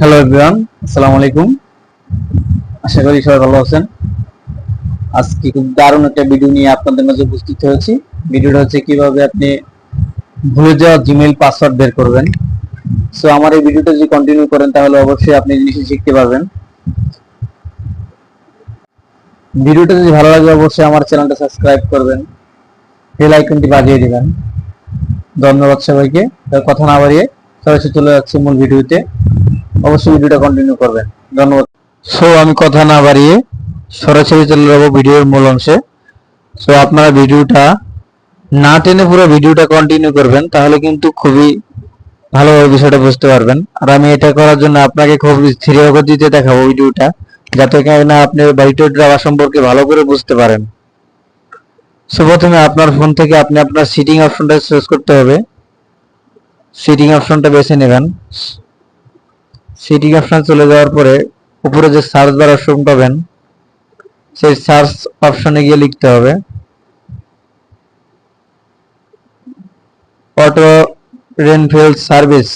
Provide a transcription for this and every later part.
Hello everyone আসসালামু আলাইকুম আশা করি সবাই ভালো আছেন। আজকে খুব দারুণ একটা ভিডিও নিয়ে আপনাদের মাঝে উপস্থিত হয়েছি। ভিডিওটা হচ্ছে কীভাবে আপনি ভুলে যাওয়া জিমেইল পাসওয়ার্ড বের করবেন। সো আমার এই ভিডিওটা যদি কন্টিনিউ করেন, তাহলে অবশ্যই আপনি জিনিসটা শিখতে পারবেন। ভিডিওটা যদি ভালো লাগে, অবশ্যই আমার চ্যানেলটা সাবস্ক্রাইব করবেন। বেল আইকনটি বাজিয়ে দিবেন। ধন্যবাদ সবাইকে। কথা না বাড়িয়ে সরাসরি চলে যাচ্ছি মূল ভিডিওতে অবশ্যই ভিডিওটা কন্টিনিউ করবেন। ধন্যবাদ। সো আমি কথা না বাড়িয়ে সরাসরি চলে যাব ভিডিওর মূল অংশে। সো আপনারা ভিডিওটা না টেনে পুরো ভিডিওটা কন্টিনিউ করবেন, তাহলে কিন্তু খুবই ভালোভাবে বিষয়টা বুঝতে পারবেন। আর আমি এটা করার জন্য আপনাকে খুব স্থির গতিতে দেখাবো ভিডিওটা, যাতে না আপনি বাড়িটা যাওয়া সম্পর্কে ভালো করে বুঝতে পারেন। সো প্রথমে আপনার ফোন থেকে আপনি আপনার সিটিং অপশনটা চুজ করতে হবে। সিটিং অপশনটা বেছে নেবেন। সিটিং অপশন চলে যাওয়ার পরে উপরে যে সার্চ বার অপশন পাবেন, সেই সার্চ অপশনে গিয়ে লিখতে হবে auto refill service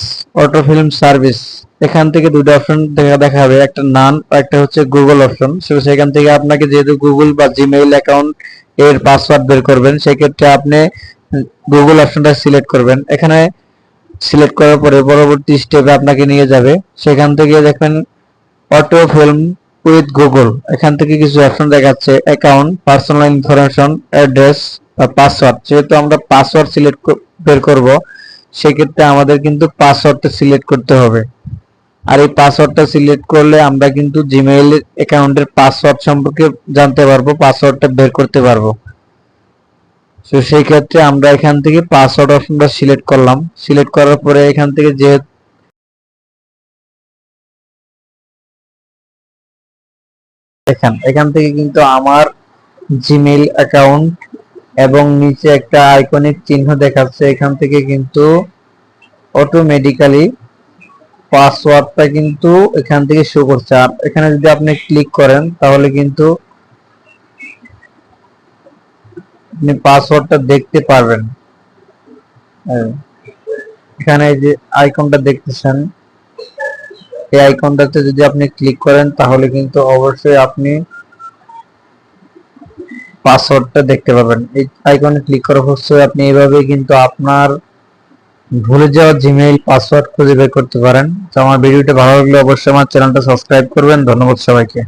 auto film service এখান থেকে দুটো অপশন দেখা দেখাবে একটা নান একটা হচ্ছে গুগল অপশন সেখান থেকে আপনাকে যেহেতু গুগল বা জিমেইল অ্যাকাউন্ট এর পাসওয়ার্ড বের করবেন, সেক্ষেত্রে আপনি গুগল অপশনটা সিলেক্ট করবেন। এখানে সিলেক্ট করার পরে পরবর্তী স্টেপে আপনাকে নিয়ে যাবে। সেখান থেকে দেখবেন অটো ফিল্ম উইথ গুগল এখান থেকে কিছু অপশন দেখাচ্ছে অ্যাকাউন্ট পার্সোনাল ইনফরমেশন অ্যাড্রেস বা পাসওয়ার্ড যেহেতু আমরা পাসওয়ার্ড সিলেক্ট বের করব, সেক্ষেত্রে আমাদের কিন্তু পাসওয়ার্ডটা সিলেক্ট করতে হবে। আর এই পাসওয়ার্ডটা সিলেক্ট করলে আমরা কিন্তু জিমেইল অ্যাকাউন্টের পাসওয়ার্ড সম্পর্কে জানতে পারব পাসওয়ার্ডটা বের করতে পারব। তো সেই ক্ষেত্রে আমরা এখান থেকে পাসওয়ার্ড অপশনটা সিলেক্ট করলাম। সিলেক্ট করার পরে এখান থেকে যে দেখেন এখান থেকে কিন্তু আমার জিমেইল অ্যাকাউন্ট এবং নিচে একটা আইকনিক চিহ্ন দেখাচ্ছে। এখান থেকে কিন্তু অটোমেটিক্যালি পাসওয়ার্ডটা কিন্তু এখান থেকে শো করছে। আর এখানে যদি আপনি ক্লিক করেন, তাহলে কিন্তু আপনি পাসওয়ার্ডটা দেখতে পারবেন। এই, এখানে এই যে আইকনটা দেখতেছেন এই আইকনটাতে যদি আপনি ক্লিক করেন তাহলে কিন্তু অবশ্যই আপনি পাসওয়ার্ডটা দেখতে পাবেন। এই আইকনে ক্লিক করার অবশ্যই আপনি এইভাবে কিন্তু আপনার ভুলে যাওয়া জিমেইল পাসওয়ার্ড খুঁজে বের করতে পারেন। তো আমার ভিডিওটা ভালো লাগলে অবশ্যই আমার চ্যানেলটা সাবস্ক্রাইব করবেন। ধন্যবাদ সবাইকে।